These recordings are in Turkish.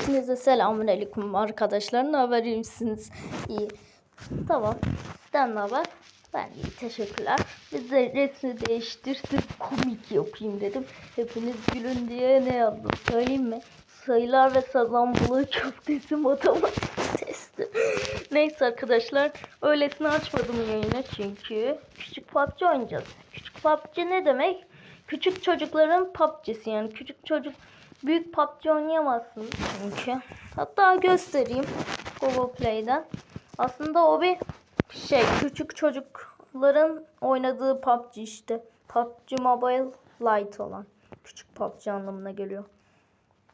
Hepinize selamun aleyküm arkadaşlar. Ne haber iyi misiniz? İyi. Tamam. Sizden ne haber? Ben iyi. Teşekkürler. Biz de resmi değiştirdik. Komik yapayım dedim. Hepiniz gülün diye ne yazdım söyleyeyim mi? Sayılar ve sazan balığı köftesi matematik testi. Neyse arkadaşlar. Öylesine açmadım yayını çünkü. Küçük PUBG oynayacağız. Küçük PUBG ne demek? Küçük çocukların PUBG'si yani. Küçük çocuk büyük PUBG oynayamazsınız çünkü. Hatta göstereyim Google Play'den. Aslında o bir şey küçük çocukların oynadığı PUBG işte. PUBG Mobile Lite olan. Küçük PUBG anlamına geliyor.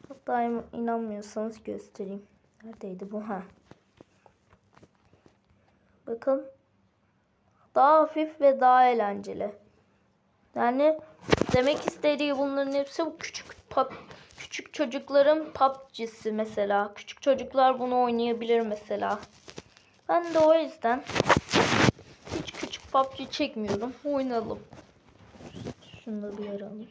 Hatta in- inanmıyorsanız göstereyim. Neredeydi bu? Ha. Bakın. Daha hafif ve daha eğlenceli. Yani demek istediği bunların hepsi bu küçük pub, küçük çocukların PUBG'si mesela. Küçük çocuklar bunu oynayabilir mesela. Ben de o yüzden hiç küçük PUBG çekmiyorum. Oynayalım. Şunu bir yere alayım.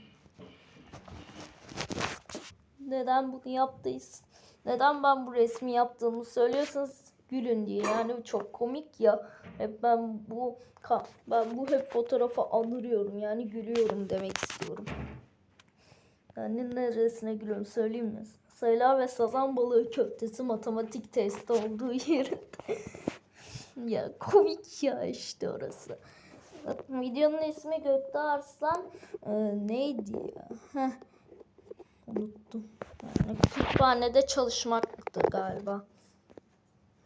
Neden bunu yaptıyız? Neden ben bu resmi yaptığımı söylüyorsanız gülün diye. Yani çok komik ya. Hep ben bu ben bu hep fotoğrafı anırıyorum. Yani gülüyorum demek istiyorum. Yani neresine gülüyorum söyleyeyim mi? Sayılar ve sazan balığı köftesi matematik testi olduğu yerinde. ya komik ya işte orası. Videonun ismi Gökte Arslan Ee, neydi ya? Heh. Unuttum. Yani kütüphanede çalışmaktı galiba.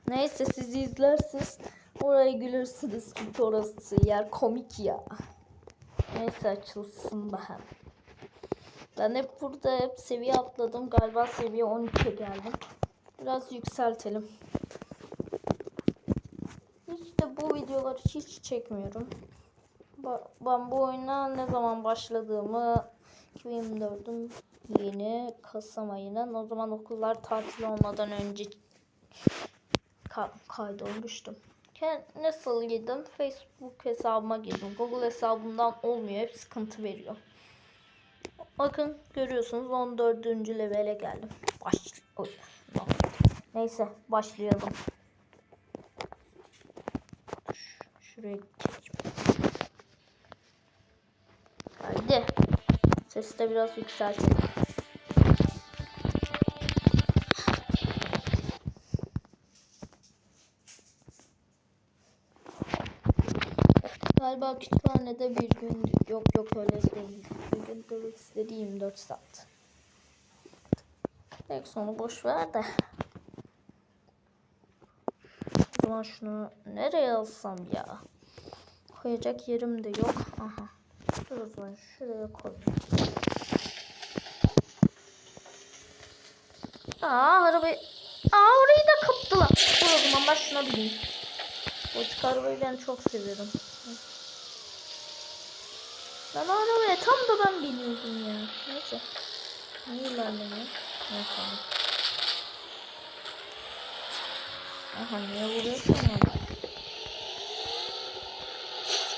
Neyse siz izlersiniz. Orayı gülürsünüz çünkü orası yer komik ya. Neyse açılsın bakalım. Ben hep burada hep seviye atladım. Galiba seviye 13'e geldim. Biraz yükseltelim. Hiç de bu videoları hiç çekmiyorum. Ben bu oyuna ne zaman başladığımı 2024'ün yeni Kasım ayının o zaman okullar tatil olmadan önce ka- kaydolmuştum. Nasıl girdim? Facebook hesabıma girdim. Google hesabımdan olmuyor. Hep sıkıntı veriyor. Bakın görüyorsunuz 14. levele geldim. Baş. Neyse başlayalım. Şuraya. Haydi. Sesi de biraz yükseltelim. Galiba kütüphanede bir gün yok yok öyle değil. Bir gün demek istediği 24 saat. Tek sonu boş ver de. O zaman şunu nereye alsam ya? Koyacak yerim de yok. Aha. Dur o zaman şuraya koyayım. Aa arabayı... Aa orayı da kaptılar. Dur o zaman ben şuna bineyim. Bu arabayı çok seviyorum. Ben arabaya tam da ben biniyordum ya. Neyse. Ne ilerlemiyor? Neyse. Aha niye vuruyorsun onu?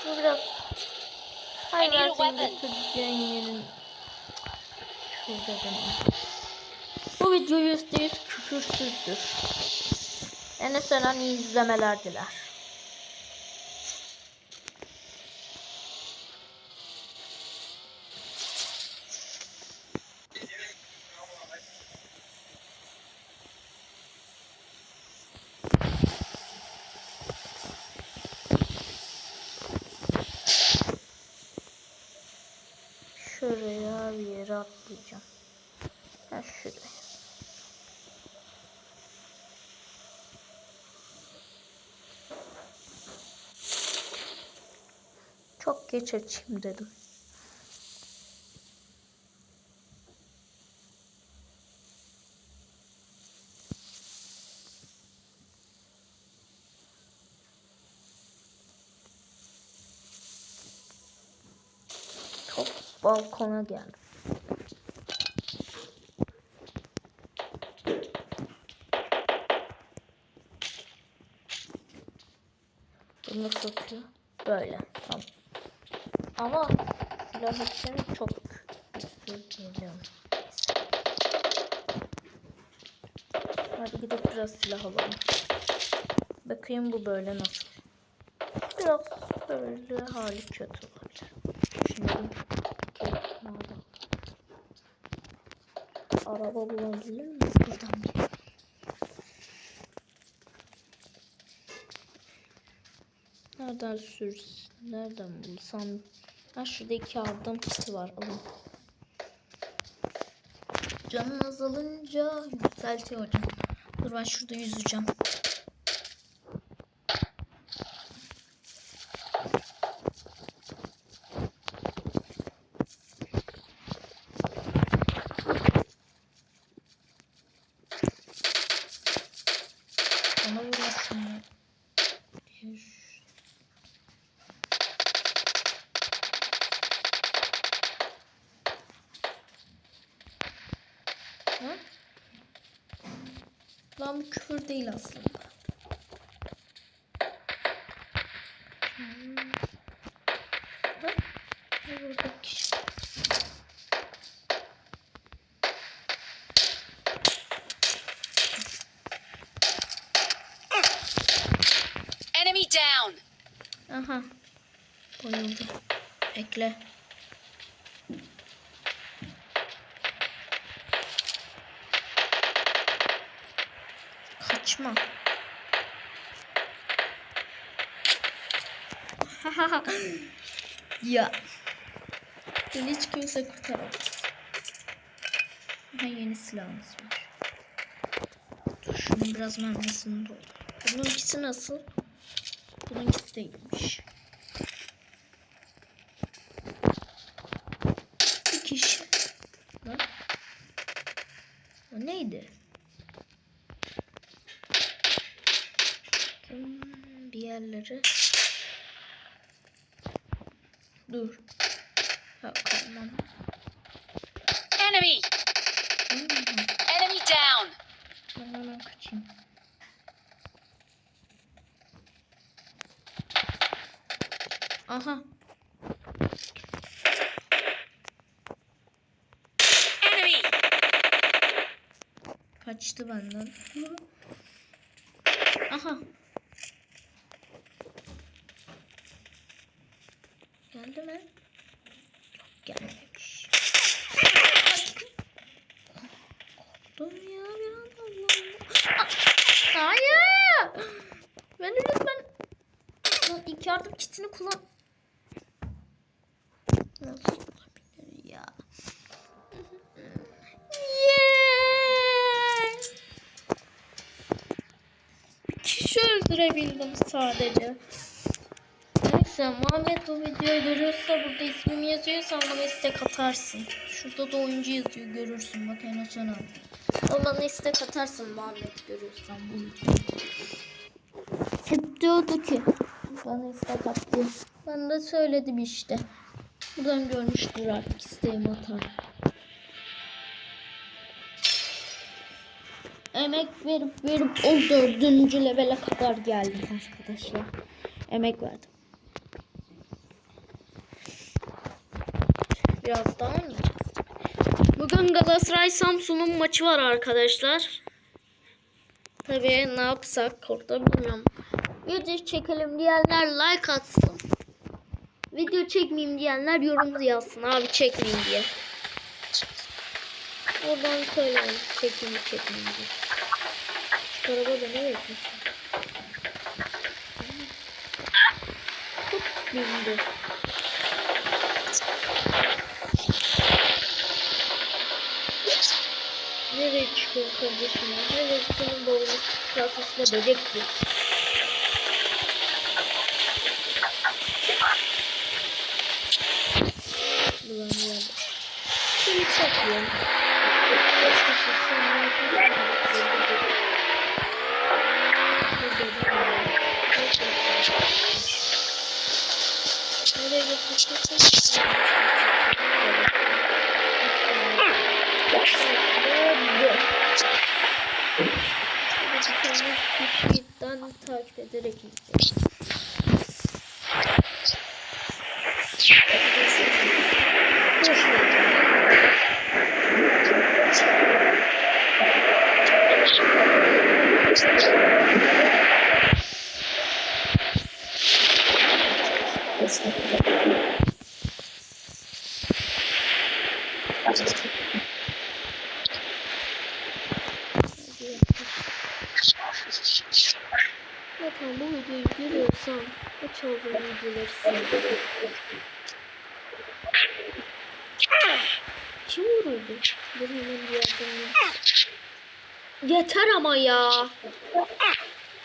Bu biraz... Hayır ben seni götüreceğin yerin... Şurada benim. Bu video yüzde yüz küfürsüzdür. Enes Eren iyi izlemeler diler. Şuraya bir yere atlayacağım. Ha şuraya. Çok geç açayım dedim. Balkona geldim. Bu nasıl? Böyle. Tamam. Ama silah için çok. Neyse. Hadi gidip biraz silah alalım. Bakayım bu böyle nasıl. Biraz böyle hali kötü olabilir. Düşünelim. Araba bulabilir miyiz buradan bir? Nereden sürs? Nereden bulsam? Ha şurada iki yardım kiti var. Alın. Canın azalınca yükseltiyor hocam. Dur ben şurada yüzeceğim. Bu küfür değil aslında. Enemy down. Aha. Bayıldı. Bekle. Kaçma. ya. Beni hiç kimse kurtaramaz. Aha yeni silahımız var. Dur şunun biraz mermisini doldur. Bunun ikisi nasıl? Bununkisi değilmiş. Bir kişi. Lan. O neydi? Bakayım yerleri. Dur. Ha, kalmam. Enemy. Enemy down. Ben hemen kaçayım. Aha. Enemy. Kaçtı benden. Aha. Geldi mi? Yok gelmemiş. Korktum ya bir an Allah Allah. Aa, Hayır. Ben lütfen. Lan ilk yardım kitini kullan. Nasıl olabilir ya? Yeah. Kişi öldürebildim sadece. Neyse Muhammed bu videoyu görüyorsa burada ismimi yazıyorsan bana istek atarsın. Şurada da oyuncu yazıyor görürsün bak en son al. O bana istek atarsın Muhammed görüyorsan bu videoyu. Hep diyordu ki bana istek at diye. Ben de söyledim işte. Buradan görmüştür artık isteğimi atar. Emek verip verip o dördüncü levele kadar geldim arkadaşlar. Emek verdim. Biraz daha oynayacağız. Bugün Galatasaray Samsun'un maçı var arkadaşlar. Tabii ne yapsak orada bilmiyorum. Video çekelim diyenler like atsın. Video çekmeyeyim diyenler yorum yazsın abi çekmeyeyim diye. Oradan söyleyin çekmeyeyim çekmeyeyim diye. Şu araba da ne yapıyorsun? Tut bindi. Nereye çıkıyor kardeşim ya? Nereye senin babamın kasasına bebek diyor. Ulan ulan. Seni çekiyorum. Nereye götüreceksin? Kişiden takip ederek izleyin. Boş ver. Tamam bu videoyu görüyorsan kaç videoları sil. Kim vuruldu? Hemen bir yerden. Yeter ama ya.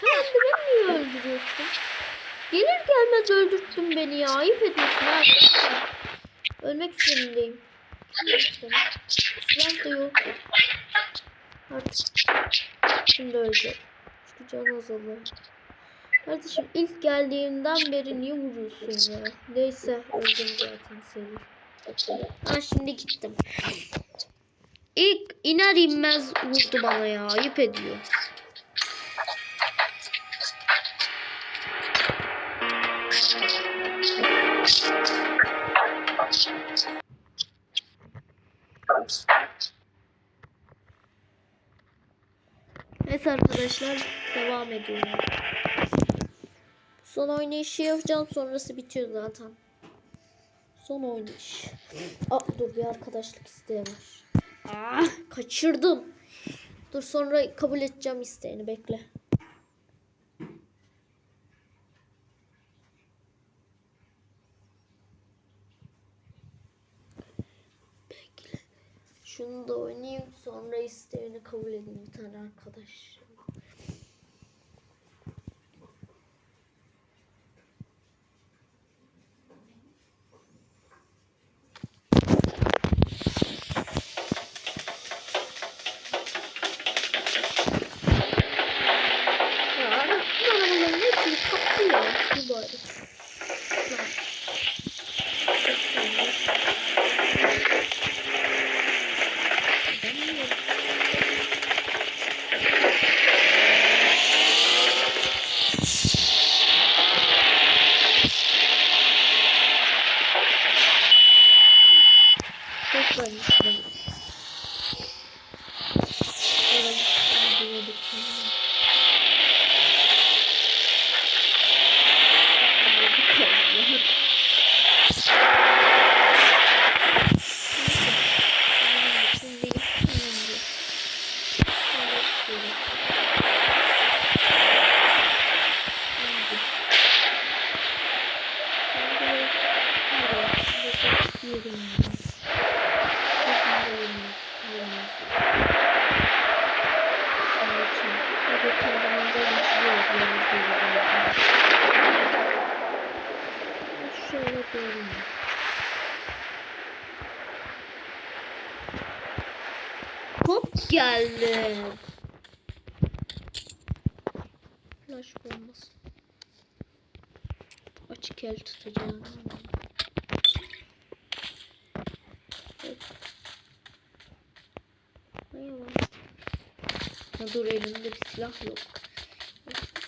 Hemen beni niye öldürüyorsun? Gelir gelmez öldürttün beni ya. Ayıp ediyorsun ha. Ölmek üzerindeyim. Silah da yok. Artık şimdi öleceğim. Çünkü can azalıyor. Kardeşim ilk geldiğinden beri niye vuruyorsun ya? Neyse öldüm zaten seni. Ha şimdi gittim. İlk iner inmez vurdu bana ya. Ayıp ediyor. Evet arkadaşlar devam ediyorum. Son oynayışı yapacağım sonrası bitiyor zaten. Son oynayış. Aa, dur bir arkadaşlık isteği var. Aa, kaçırdım. Dur sonra kabul edeceğim isteğini bekle. Bekle. Şunu da oynayayım sonra isteğini kabul edeyim bir tane arkadaş. Ya bütün arabaların hepsini kaptı ya. Bu bari. Lan. Ben niye- Çok var işte. Evet, hadi yedik. Şöyle koyayım. Hop geldi. Flash bombası. Açık el tutacağım. Ha dur elimde bir silah yok.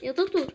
Ya da dur.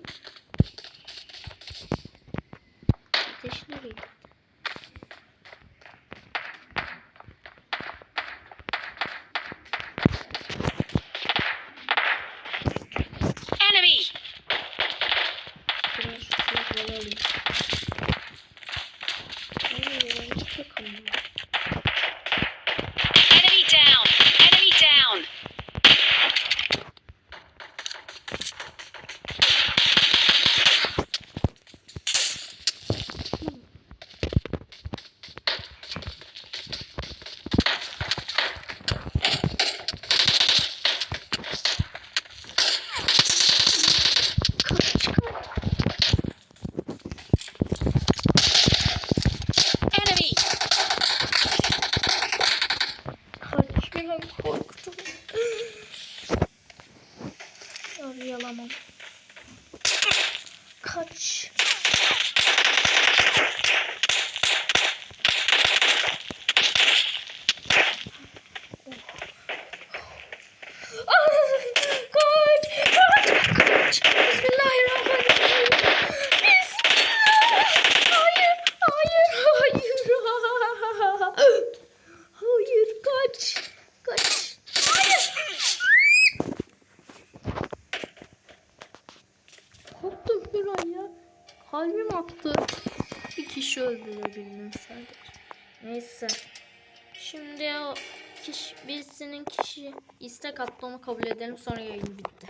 Neyse. Şimdi o kişi, birisinin kişi istek attı onu kabul edelim sonra yayın bitti.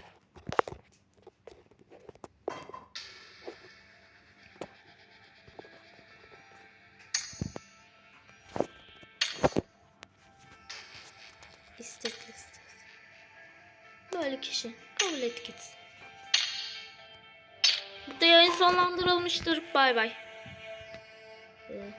İstek listesi. Böyle kişi kabul et gitsin. Bu da yayın sonlandırılmıştır. Bay bay.